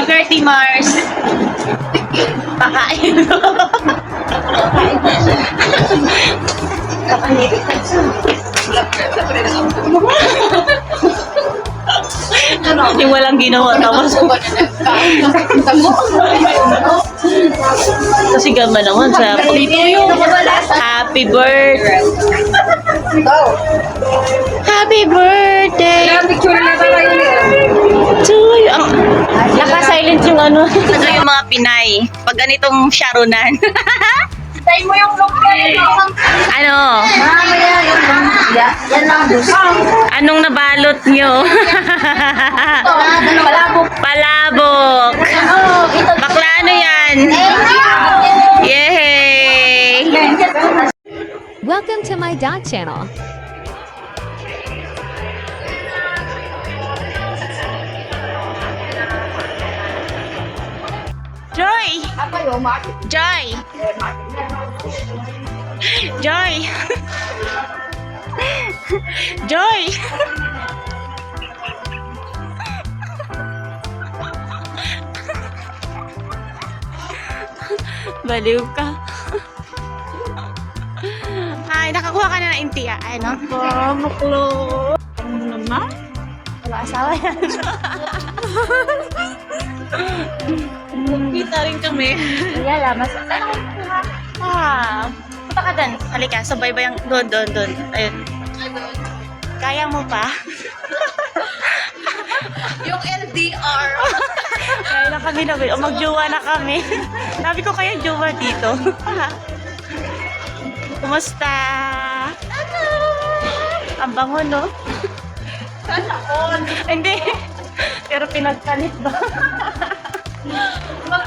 Happy birthday, Mars! Pakain. Yung walang ginawa tapos kasi gama naman sa Happy birthday. Happy birthday. To you Ang, naka-silent yung ano. Ano yung mga Pinay. Pag ganitong sharonan Tayo mo yung look Ano? Mamaya yung yeah, yan lang gusto. Anong nabalot nyo? Palabok. Palabok. Bakla ano yan? Yay! Welcome to my dot channel. Joy! Joy! Joy! Joy! Baliw ka. Ay, nakakuha ka na ng intiya. Ay, nako, maklo. Ano naman? Wala asawa yan. Kita rin kami. Lang, mas... Ah, punta ka doon. Halika, sabay ba yung doon, doon, doon. Ayun. Kaya mo pa? Yung LDR. Kaya na kami na, o magjowa na kami. Sabi ko kaya jowa dito. Kumusta? Ang bango, no? Sana all. Hindi. Pero pinagkalit ba? Mag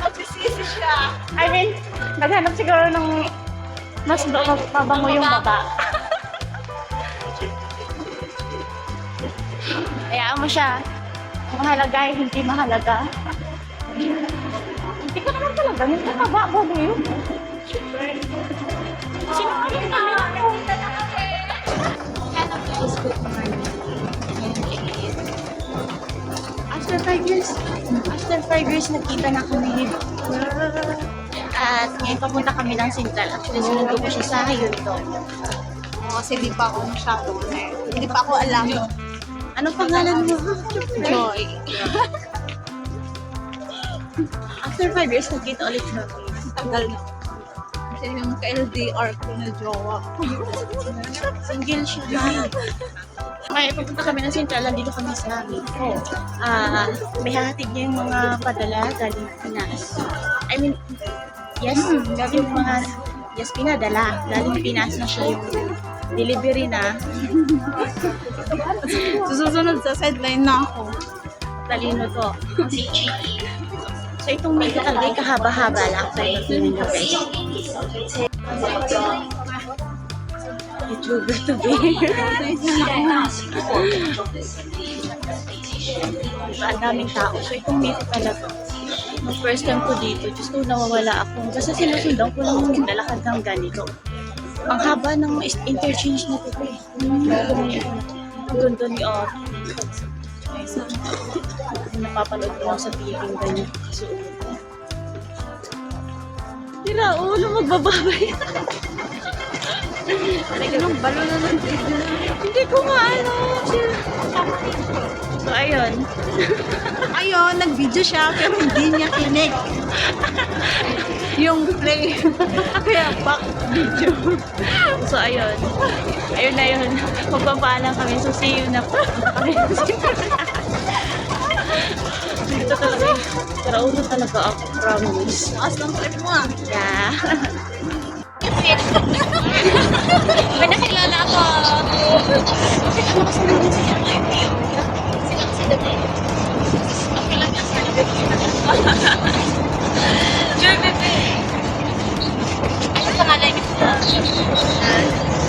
magsisisi siya. I mean, naghanap siguro ng mas ba- mabango yung baba. Hayaan mo siya. Mahalaga ay hindi mahalaga. Hindi ko naman talaga. Hindi ka ba? Bago yun. Sinungaling kami na After five years, after five years, nagkita na kami. At ngayon papunta kami ng Central. Actually, sinundo ko siya sa Hyundai. Kasi di pa ako masyado. Hindi pa ako alam. Ano pangalan mo? Joy. After five years, nagkita ulit kami. Tagal na. Kasi yung ka-LDR ko na jowa. Single siya. May pupunta kami ng Central, nandito kami sa Mexico. Ah, may hahatid niya yung mga padala galing Pinas. I mean, yes, galing mga, yes, pinadala. Galing Pinas na siya yung delivery na. Susunod sa sideline na ako. Talino to. So itong medyo talaga ay kahaba-haba lang. So nyo guys. YouTuber to be. ang daming tao. So itong meet talaga. Nung first time ko dito, just ko nawawala ako. Basta sinusundan ko lang yung lalakad ng ganito. Ang haba ng interchange na to eh. Ang ganda ni Ate. Napapanood ko lang sa TV yung ganyan. So, Tira, ulo magbababay. Anong balo na ng video na. Hindi ko nga ano. So, ayun. Ayun, nag-video siya pero hindi niya kinig. yung play. Kaya back video. So, ayun. Ayun na yun. Magpapaalam kami. So, see you na po. Dito talaga. Pero ulo talaga ako. Promise. Taas ng trip mo ah. Yeah. May nakilala ako. Joy,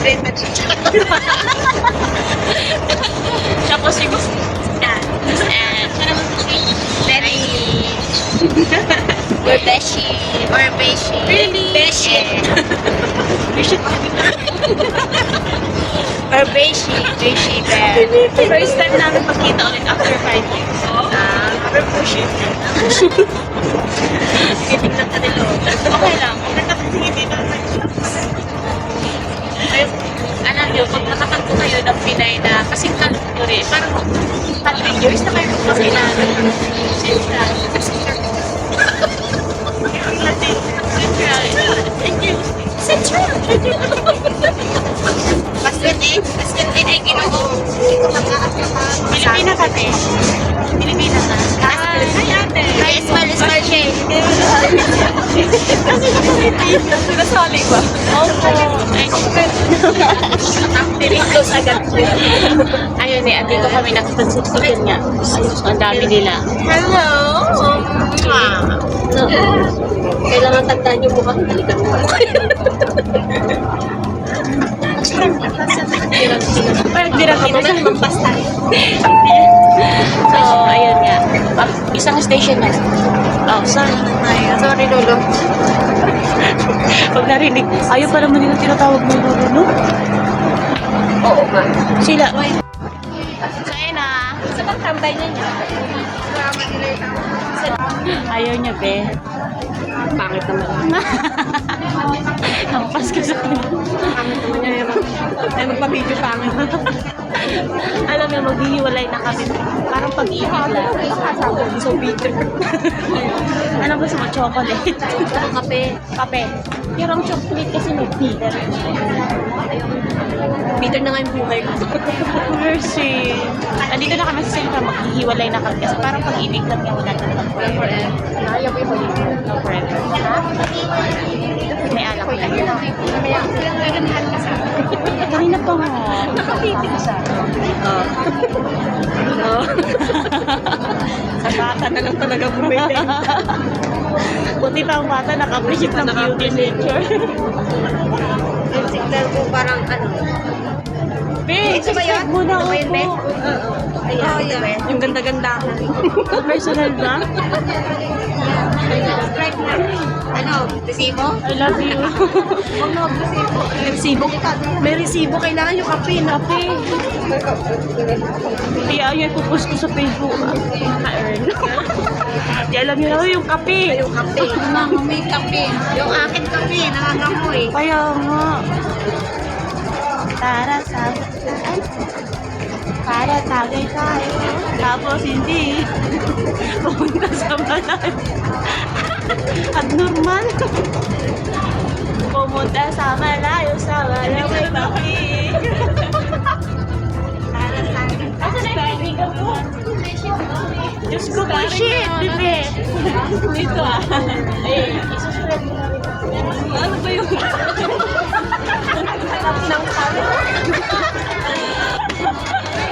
Great Magic. Tapos si Miss Anne. Miss Anne. Siya naman po si Betty. Or Beshi. Or Beshi. Really? Beshi. Bishop. Or Beshi. Beshi. Bear. First time namin magkita ulit after five years. Ah, Never push it. Titignan ka nila. Okay lang. Maganda kasi hindi na Ayun, alam niyo, pag nakapagpo kayo ng Pinay na kasing kalong nyo rin, parang 3 years na kayo magkakilala. Central. Central. Basket eh. Basket eh ay ginoo. Pilipina ka, te. Pilipina ka. Hi, ate. Hi, smile, smile, shake. Sinasali ba? Opo. Ay, Directos agad. Ayun eh, andito kami nakapansiksikan nga. Ang dami nila. Hello! Kailangan tagdaan yung mukha. Halikan mo. Parang dira ka ba? Magpas tayo. So, ayun nga. Ah, isang station na. Oh, sorry. Sorry, Lolo. Pag narinig, ayaw pa naman nila tinatawag mo Lolo, no? Oo nga. Sila. So, ayun na. Sa pagtambay niya niya. Ayaw niya, be. Pangit naman. Hampas ka sa kanya. Pangit naman niya. Ay, magpa-video pangit. Alam mo, maghihiwalay na kami. Parang pag-ibig lang. So bitter. Ano gusto mo? Chocolate? Ako kape. Kape. Pero ang chocolate kasi may bitter. Bitter na nga yung buhay ko. Mercy. Andito na kami sa sentro, maghihiwalay na kami kasi parang pag-ibig lang yung wala na lang. Forever. Ayaw ko yung huli. No forever. May alak na. Kanina pa nga. Nakapitin siya. Oo. Oo. Sa bata na lang talaga bumili. Buti pa ang bata naka-appreciate ng beauty nature. Yung signal ko parang ano. Be, Ito ba yun? subscribe mo na Ito ba yun, Be? ako. Ayan, oh, yeah. Yung ganda-ganda ko. Personal ba? Subscribe na. Ano? Resibo? I love you. Huwag na resibo. Resibo. May resibo. Kailangan yung kape. Kape. Kaya yun, ipupost ko sa Facebook. Na-earn. Di alam niyo na yung kape. Yung kape. Mga may kape. Yung akin kape. Nangangamoy. Kaya nga. Para sa... Ay. Para tagay tayo. Tapos hindi. Pumunta sa malayo. Abnormal. Pumunta sa malayo sa malayo may mo? Diyos ko po, shit, bebe. Dito ah. Eh, isusunod mo na rin. Ano ba yung...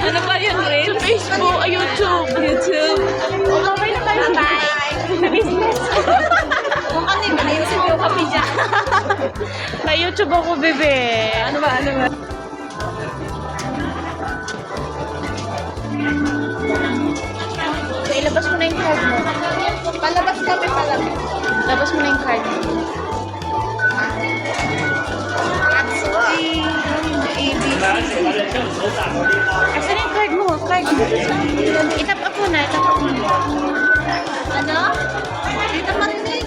Ano ba yun, Rin? Sa Facebook, a YouTube. YouTube. Okay na tayo. Bye. Sa business. Mukhang din tayo sa video kami dyan. May YouTube ako, bebe. Ano ba, ano ba? Ilabas mo na yung card mo. Palabas kami, palabas. Labas mo na yung card mo. Ah. Absolutely. 80. Itap mo na. Itap mo na. Ano? Dito marinig.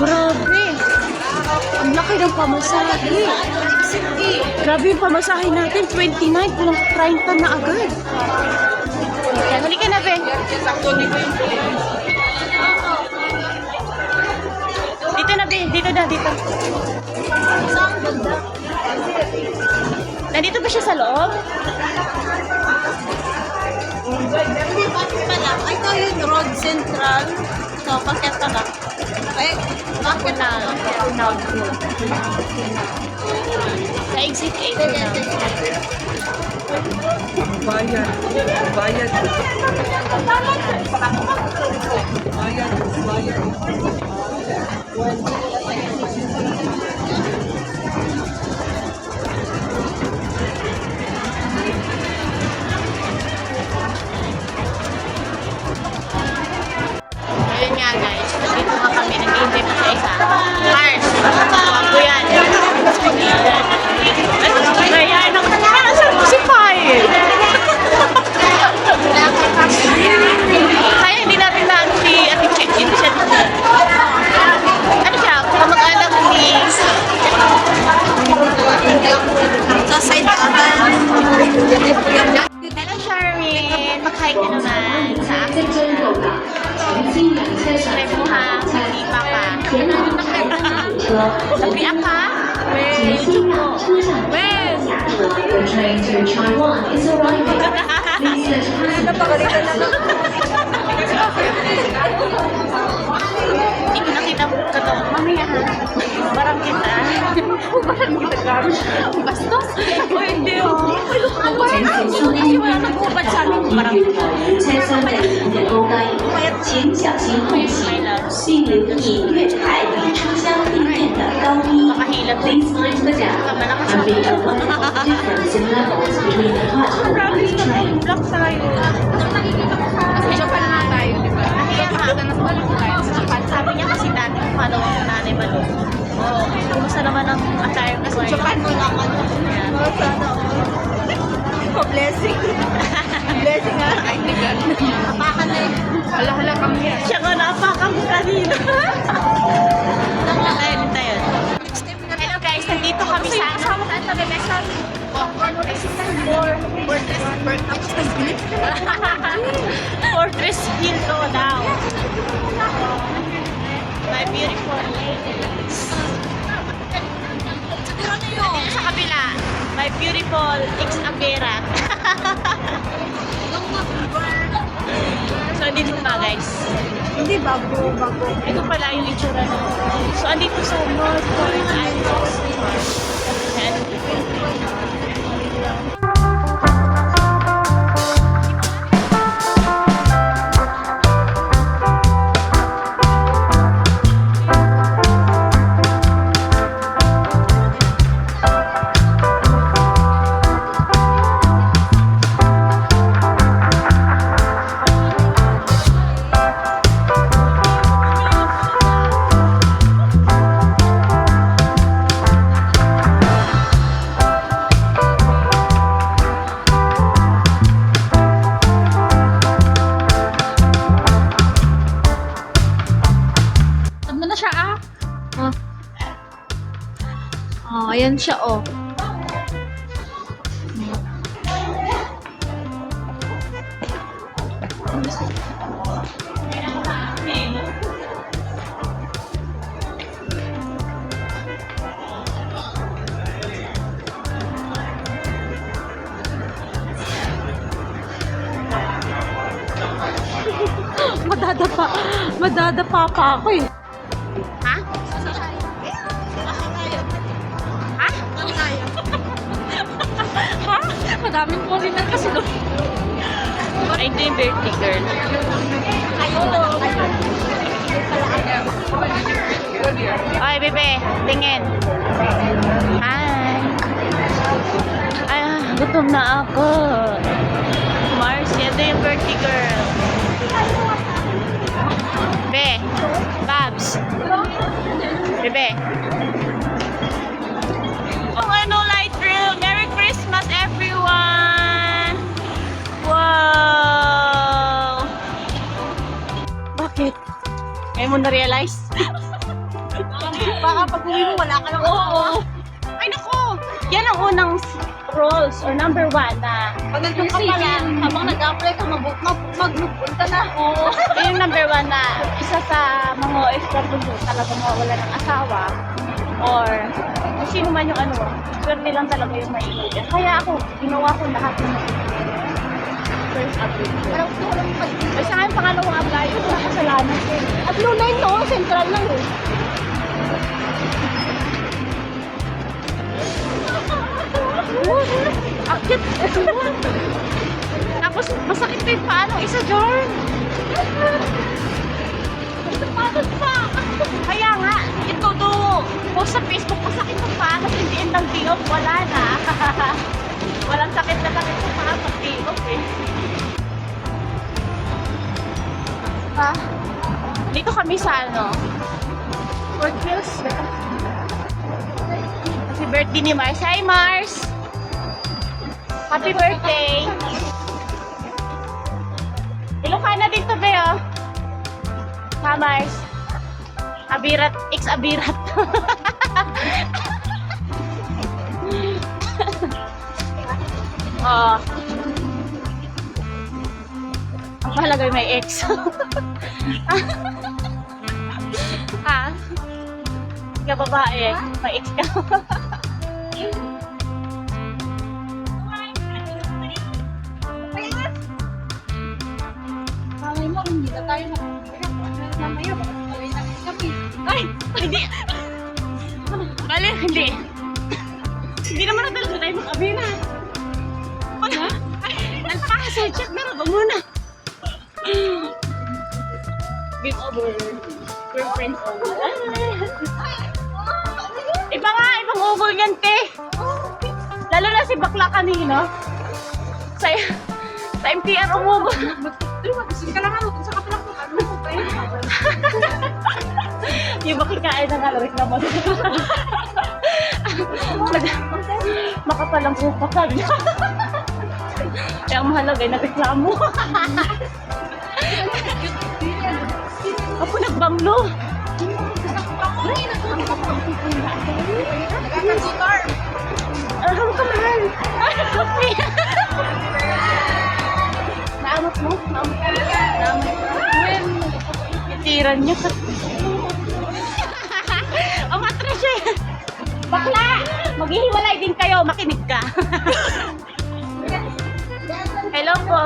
Grabe. Ang laki ng pamasahe. Grabe yung pamasahe natin. 29, kulang 30 na agad. Halika na, Ben. Dito na. Dito na, dito. Nandito ba siya sa loob? Hindi, bakit pala? Ito yung Road Central. So, bakit ba? Ay, bakit na, now, Sa exit 8 na. Bayad. Bayad. Bayad. Bayad. kami, nag-intip sa isa. Cars. Ako yan. Ayan, ako parang sa musipay. Kaya hindi natin na si Ate Chet. Hindi siya ano siya, kamag-anak ni... Sa side agad. Hello, Charmin! Mag-hike ka naman sa akin. 辛苦哈。Napakalitan na lang. Hindi ko nakita mo ka to. Mamaya ha. Parang kita. Parang kita ka. Bastos. O hindi oh. Kasi wala nag-ubad sa amin. Parang 千三百名的勾单，请小心后行，幸留意月台与车厢地面的高低。 Makahilap. Please mind the gap and be aware of difference in levels between the platform and the train. Block tayo. Sa Japan na tayo, di ba? Kaya nga, Sa Japan tayo. Sa Japan. sabi niya kasi dati follow ako nanay Malo. Oo. Kumusta naman ang attire ko? Sa Japan mo lang. Oh, sana. Oh, blessing. blessing ha. Ay, hindi ka. Apakan na eh. Hala, hala kami yan. Siya nga napakan ko kanina. Ayun, tayo. Hello guys, nandito kami sa ano? Fortress Hill to daw. My beautiful ladies. Sa kabila, my beautiful ex-abera. so, dito na guys. Hindi, bago, bago. Ito pala yung itsura na. So, andito sa North Point Islands. Yan. Siya oh. Madadapa. Madadapa pa ako eh. Madaming foreigner kasi doon. Ay, ito yung birthday girl. Ay, bebe, tingin. Hi. Ay, ah, gutom na ako. Marcy, ito yung birthday girl. Be, Babs. Bebe. Ngayon mo na-realize? Baka pag uwi mo, wala ka lang. Oo. Ay, naku! Yan ang unang roles or number one na Pag nandun ka pa lang, habang nag-apply ka, mag mag magpunta na. Oo. Ito yung number one na isa sa mga OFW talaga mawawala ng asawa or kung sino man yung ano, swerte lang talaga yung maiinit. Kaya ako, ginawa ko lahat ng first update ko. Parang gusto ko lang mag Ay, sa akin, pangalawang apply, ito na kasalanan ko. At Blue Line no, central lang eh. Akit! Tapos, masakit pa yung paa ng isa, Jorn. Napagod pa. Kaya nga, ito do, post sa Facebook, masakit ang paa, tapos hindi end ng day off, wala na. Walang sakit na sakit sa paa pag day off eh. Ha? Dito kami sa ano, Fort Hills. Kasi birthday ni Mars. Hi, Mars! Happy birthday! Ilocana din to, Beo. Ha, Mars? Abirat, ex-abirat. oh. Mahalaga may ex. ha? ka babae. May ex ka. Malay mo, hindi na tayo nakakita. Mamaya, tuloy na kape. Ay! Hindi! Bali, hindi. Hindi naman na talaga tayo makabina. Nagpasa, check na ba muna? Game over. Girlfriend over. Iba nga, ibang over yan, te. Lalo na si bakla kanina. Sa, sa MTR umubol. Mag-gising ka lang ano, sa kapilang kung ano pa yun. Yung makikain na nga, reklamo. Makapalang kupa ka. Kaya ang mahalaga nagreklamo. Ako nagbanglo. Nagkakasutar. Ano ka mahal? Naamot mo? Naamot ka? Naamot ka? Titiran niya. Umatras siya. Bakla! Maghihiwalay din kayo. Makinig ka. Hello po.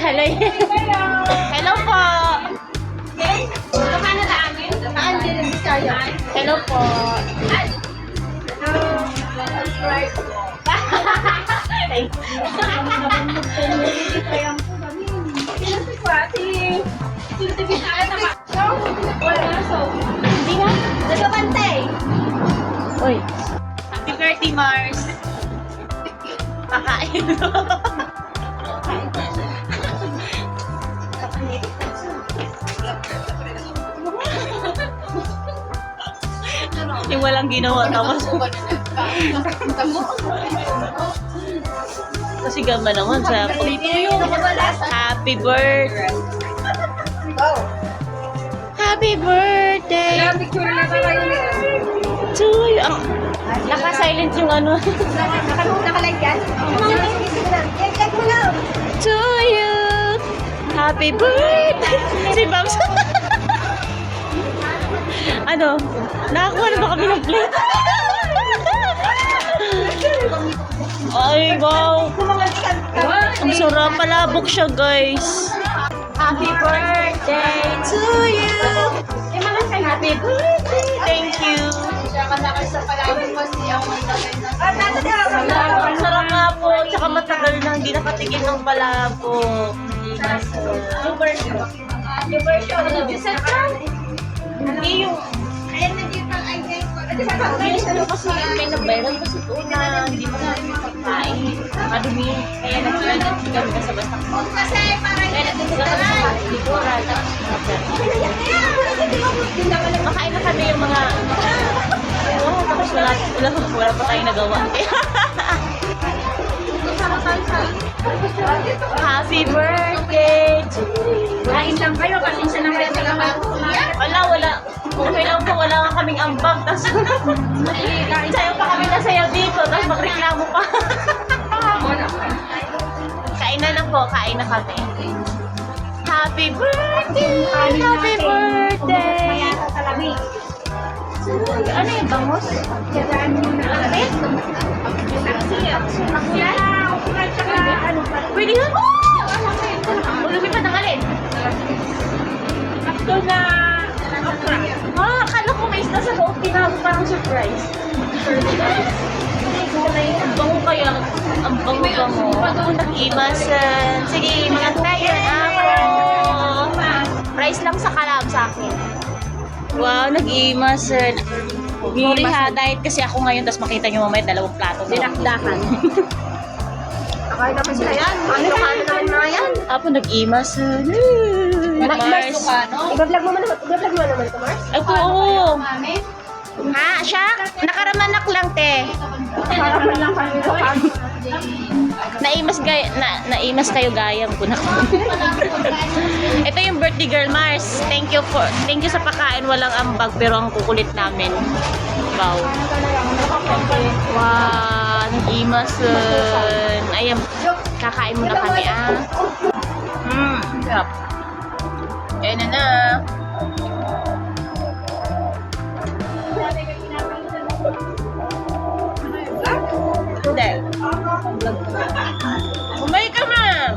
Nakihalay. Hello po. Hello po. Thank you. Kaya po kami. Yung walang ginawa tapos kasi gama naman sa Happy birthday. Happy birthday to you. Ang, naka-silent yung ano. Naka-like yan? Check mo na. to you. Happy birthday. Si Babs. Ano? Nakakuha na ba kami ng plate? Ay, wow. Ang sarap. Palabok siya, guys. Happy birthday to you. Happy birthday. Thank you. Ang sarap nga po. Tsaka matagal na hindi nakatigil ng palabok. Yung version. Yung version. Ano, Giselle ka? Hindi yung Ayan na dito ang Ko. Ano kasi may nag-viral kasi ito na hindi mo na pagkain. Madumi. Kaya nag-viral kami sa basta. Kasi para Kaya nagtitiga kami sa likuran. Makain na kami yung mga... Tapos wala, wala, wala pa tayong nagawa. Happy birthday. Kain lang kayo kasi siya rin sa Wala, wala. Okay lang po, wala nga kaming ambag. Tapos, sayo pa kami nasayaw dito. Tapos magreklamo pa. kain na na po, kain na kami. Happy birthday! Happy birthday! Ano yung bangos? Lamit? Pwede nga? Oh! Lumipad ang alin? Ito na... Ah, akala ko may isda sa loob. Tinago parang surprise. Ang bango kaya. Ang bango-bango. Imasan. Sige, mga tayo na ako. Price lang sa kalam sa akin. Wow, nag-imasan. Sorry ha, diet kasi ako ngayon, tapos makita nyo mamaya dalawang plato. Dinakdakan. Akain naman sila yan. Ano ka naman mga yan? Apo, nag-imasan. Mars. Iba-vlog mo naman, iba-vlog mo naman ito, Mars? Ito, oo. Ha, siya? Nakaramanak lang, te. Para man lang kami doon. Naimas, gay na, naimas kayo gayang ko na. Ito yung birthday girl Mars. Thank you for thank you sa pagkain walang ambag pero ang kukulit namin. Wow. Wow, nag-imas. Ayan, kakain muna kami ah. Hmm, sarap. Ayan na na. Hindi. Bumay ka, ma'am!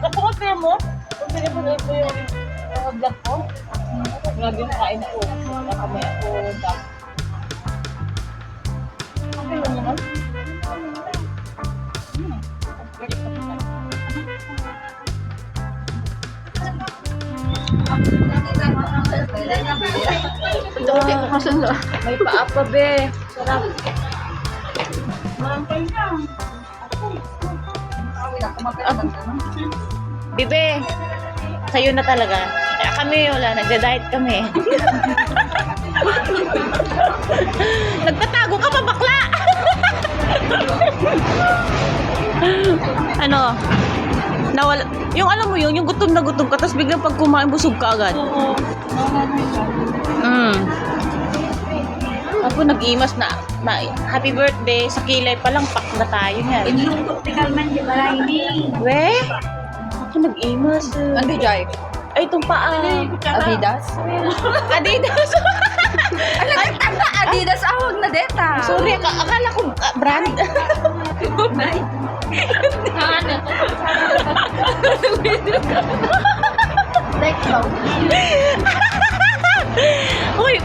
Kapag-pay mo? Kapag-pay mo na yung vlog ko? Grabe yung kain ko. Nakamay ako. Ito kasi may paa pa be. Sarap. Bibe, sa'yo na talaga. Kaya kami, wala, nagda-diet kami. Nagtatago ka pa, bakla! ano? Nawala, yung alam mo yun, yung gutom na gutom ka, tapos biglang pag kumain, busog ka agad. Oo. Mm. Ako nag-imas na, na happy birthday, sa kilay pa lang, pak na tayo niyan. Inlungkot ni Kalman di ba ini? We? Ako nag-imas. eh. Ano Jai? Ay, itong paa. Adidas? Adidas. Ay, tanda Adidas awag na deta. Sorry, ak- akala ko ah, brand. Uy,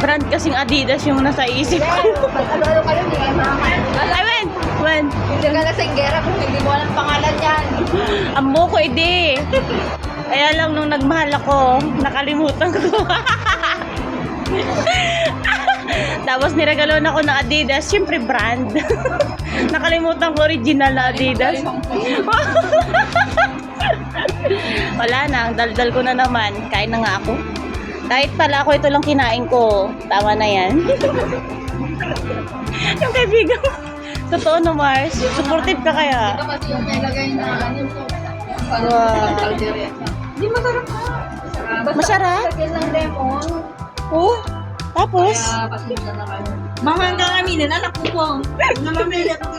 brand kasing Adidas yung nasa isip ko. Ano-ano kayo ni Mama? Ay, when? When? Hindi ka na singgera kung hindi mo alam pangalan yan. Amo ko edi. Kaya lang nung nagmahal ako, nakalimutan ko. Tapos niregalo na ako ng Adidas, syempre brand. nakalimutan ko original na Adidas. Wala na, ang daldal ko na naman. Kain na nga ako. Kahit pala ako ito lang kinain ko. Tama na yan. yung kaibigan mo. Totoo no, Mars. Supportive ka kaya. Kasi yung nilagay na ano to. Wow. Hindi masarap na. Masarap? Lagyan ng lemon. Oh, tapos? pasensya na kayo. Mga hanggang aminin, anak ko po. Namamili ako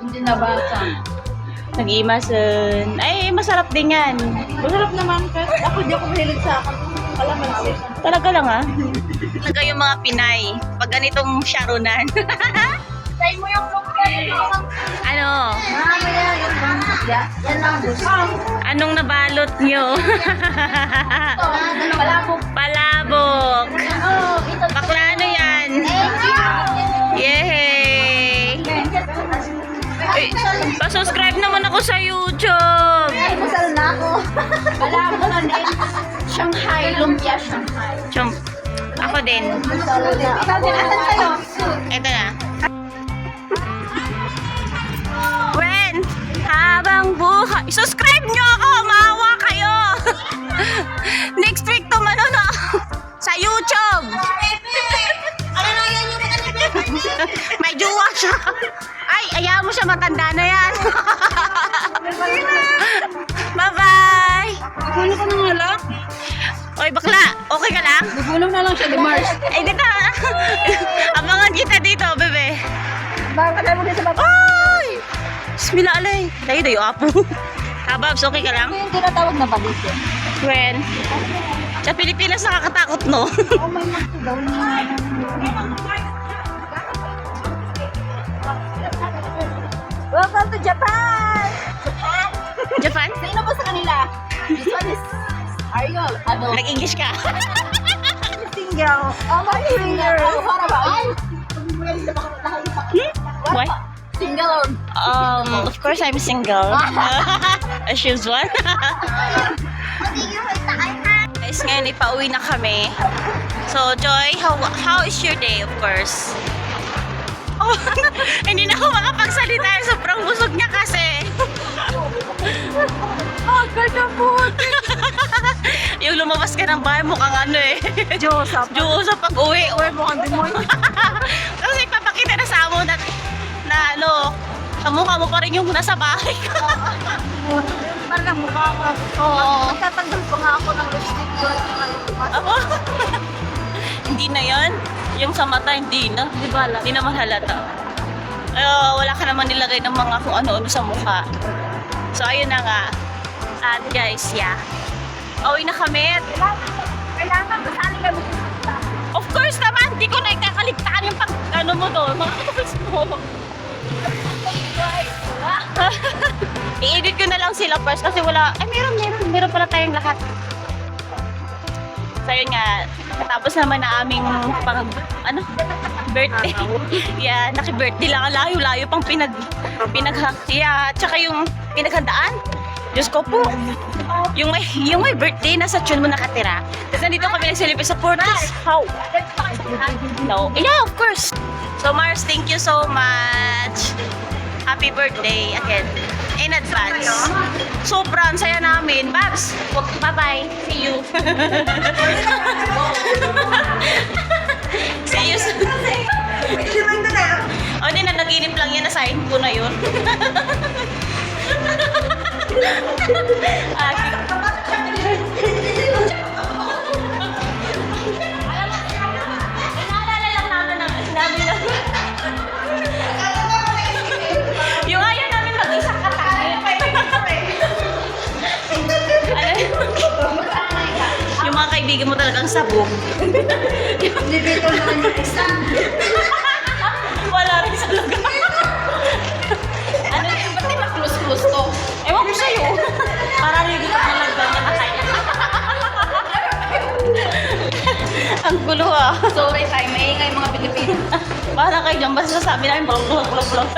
Hindi nabasa. Nag-imason. Ay, masarap din yan. Masarap naman ka. Ako di ako mahilig sa kalamansi. Talaga lang ah. Talaga yung mga Pinay. Pag ganitong sharunan. Try mo yung ano? Mamaya yung bangkya. Yan lang gusto. Anong nabalot nyo? Palabok. Palabok. Oh, ito. Bakla ano yan? Yehey! Ay, pa-subscribe naman ako sa YouTube. Masal na ako. Palabok na din. Shanghai. Lumpia Shanghai. Chum. Ako din. Masal na ako. Asan kayo? Ito na. When, habang buhay, subscribe nyo ako, maawa kayo. Next week tumano na ako sa YouTube. Ano na yan yung May jowa siya. Ay, ayaw mo siya matanda na yan. Bye-bye. Ano ka nang wala? Oy, bakla, okay ka lang? Gugulong na lang siya ni Mars. Ay, dito. Abangan kita dito, bebe. Bakit tayo mo din sa baba? Ay! Bismillah alay. Tayo tayo apo. Hababs, okay ka lang? Ito yung tinatawag na balik eh. When? Sa Pilipinas nakakatakot, no? Oh, may mask daw niya. Welcome to Japan! Japan! Japan? Sino ba sa kanila? This one is Ariel. Ano? Nag-English ka? Single. Oh, my finger. Oh, what about you? Why? Single or Um, of course I'm single. As usual. Guys, ngayon ipauwi na kami. So, Joy, how, how is your day, of course? Hindi na ako makapagsalita. Sobrang busog niya kasi. Oh, ganda po. yung lumabas ka ng bahay, mukhang ano eh. Joseph. Diyos sa pag-uwi. Uy, mukhang demonyo. Kasi papakita na sa amo na, na ano, sa mukha mo pa rin yung nasa bahay ka. Parang mukha ko. Oo. Magtatanggal pa nga ako ng lipstick yun. Ako? hindi na yan. Yung sa mata, hindi na. Di ba? Hindi naman halata. Uh, wala ka naman nilagay ng mga kung ano-ano sa mukha. So, ayun na nga. At guys, yeah. Uwi na kami. Kailangan kasali kami sa Of course naman, di ko na ikakaligtaan yung pag ano mo doon. Mga tools mo. I-edit ko na lang sila first kasi wala, ay meron, meron, meron pala tayong lahat. So yun nga, tapos naman na aming pang, ano, birthday. yeah, naki-birthday lang, ang layo-layo pang pinag, pinag, yeah, tsaka yung pinaghandaan. Diyos ko po, yung may, yung may birthday, nasa tune mo nakatira. Tapos nandito kami nag-celebrate sa Fortis. How? No. Yeah, of course. So Mars, thank you so much. Happy birthday again. In advance. Sobrang saya namin. Babs, bye-bye. See you. See you soon. O, hindi na, naginip lang yan. Nasahin ko na yun. ah, kaibigan mo talagang sabog. Nilibito naman yung isa. Wala rin sa lugar. ano yun? Ba't di close-close to? Ewan ko sa'yo. Para rin dito na lang doon nakakaya. Ang gulo ah. Sorry tayo, maingay mga Pilipino. Para kayo dyan, basta sabi namin, blog, blog, blog, blog.